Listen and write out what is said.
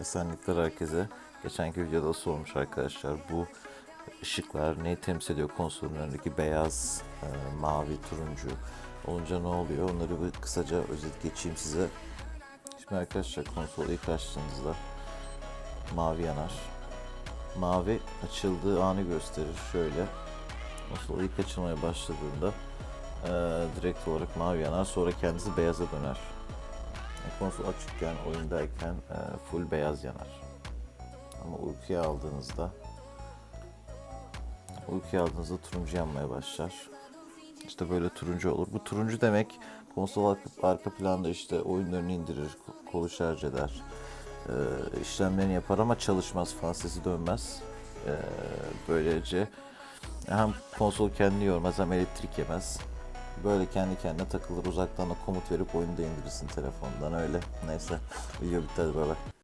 Esenlikler herkese. Geçenki videoda sormuş arkadaşlar bu ışıklar neyi temsil ediyor konsolun önündeki beyaz, e, mavi, turuncu olunca ne oluyor? Onları bir kısaca özet geçeyim size. Şimdi arkadaşlar konsolu ilk açtığınızda mavi yanar. Mavi açıldığı anı gösterir şöyle. Konsol ilk açılmaya başladığında e, direkt olarak mavi yanar sonra kendisi beyaza döner. Konsol açıkken, oyundayken e, full beyaz yanar. Ama uykuya aldığınızda uykuya aldığınızda turuncu yanmaya başlar. İşte böyle turuncu olur. Bu turuncu demek konsol arka, arka planda işte oyunlarını indirir, ko- kolu şarj eder, e, işlemlerini yapar ama çalışmaz falan sesi dönmez. E, böylece hem konsol kendini yormaz hem elektrik yemez. Böyle kendi kendine takılır uzaktan da komut verip oyunu da indirirsin telefondan öyle. Neyse video bitti hadi bay.